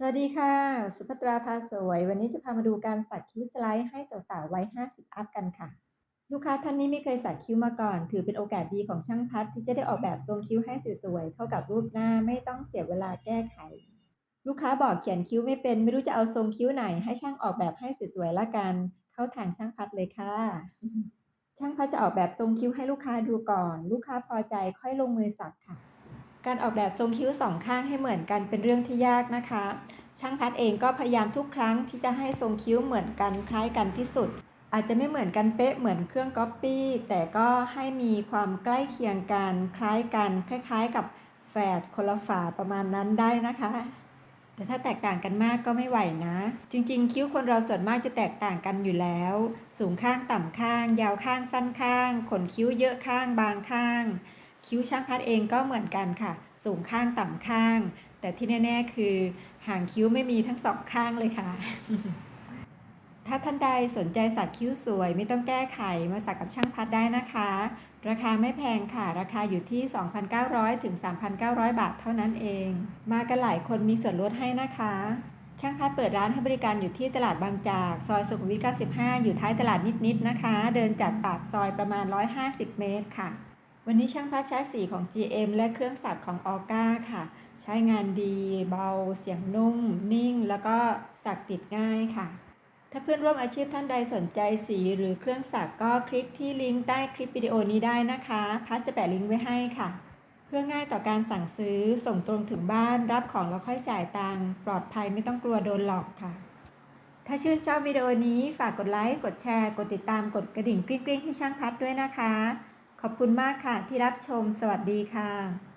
สวัสดีค่ะ สุภัตราพาสวย วันนี้จะพามาดูการสักคิ้วสไลด์ให้สาวๆไวัย50 อัปกันค่ะ ลูกค้าท่านนี้ไม่เคยสักคิ้วมาก่อน ถือเป็นโอกาสดีของช่างพัดที่จะได้ออกแบบทรงคิ้วให้สวยๆเข้ากับรูปหน้าไม่ต้องเสียเวลาแก้ไข ลูกค้าบอกเขียนคิ้วไม่เป็น ไม่รู้จะเอาทรงคิ้วไหน ให้ช่างออกแบบให้สวยๆละกัน เข้าทางช่างพัดเลยค่ะ ช่างพัดจะออกแบบทรงคิ้วให้ลูกค้าดูก่อน ลูกค้าพอใจค่อยลงมือสักค่ะ การออกแบบทรงคิ้วสองข้างให้เหมือนกันเป็นเรื่องที่ยากนะคะ ช่างพัดเองก็พยายามทุกครั้งที่จะให้ทรงคิ้วเหมือนกันคล้ายกันที่สุด อาจจะไม่เหมือนกันเป๊ะเหมือนเครื่องก๊อปปี้แต่ก็ให้มีความใกล้เคียงกันคล้ายกันคล้าย ๆ กับแฝดคนละฝาประมาณนั้นได้นะคะ แต่ถ้าแตกต่างกันมากก็ไม่ไหวนะ จริง ๆ คิ้วคนเราส่วนมากจะแตกต่างกันอยู่แล้ว สูงข้างต่ำข้าง ยาวข้างสั้นข้าง ขนคิ้วเยอะข้างบางข้าง คิ้วช่างพัดเองก็เหมือนกันค่ะ สูงข้างต่ำข้าง แต่ที่แน่ ๆ คือหางคิ้วไม่มีทั้งสองข้างเลยค่ะ ถ้าท่านใดสนใจสักคิ้วสวยไม่ต้องแก้ไขมาสักกับช่างพัดได้นะคะ ราคาไม่แพงค่ะ ราคาอยู่ที่ 2,900ถึง3,900 บาทเท่านั้นเอง มากันหลายคนมีส่วนลดให้นะคะช่างพัดเปิดร้านให้บริการอยู่ที่ตลาดบางจาก ซอยสุขุมวิท 95 อยู่ท้ายตลาดนิดๆนะคะ เดินจากปากซอยประมาณ 150 เมตรค่ะ วันนี้ช่างพัดใช้สีของ GM และเครื่องสักของออก้าค่ะ ใช้งานดี เบา เสียงนุ่ม นิ่ง แล้วก็สักติดง่ายค่ะ ถ้าเพื่อนร่วมอาชีพท่านใดสนใจสีหรือเครื่องสักก็คลิกที่ลิงก์ใต้คลิปวิดีโอนี้ได้นะคะ พัดจะแปะลิงก์ไว้ให้ค่ะ เพื่อง่ายต่อการสั่งซื้อส่งตรงถึงบ้านรับของแล้วค่อยจ่ายตังปลอดภัยไม่ต้องกลัวโดนหลอกค่ะถ้าชื่นชอบวิดีโอนี้ฝากกดไลค์ กดแชร์ กดติดตาม กดกระดิ่งกริ๊งๆให้ช่างพัดด้วยนะคะ ขอบคุณมากค่ะที่รับชม สวัสดีค่ะ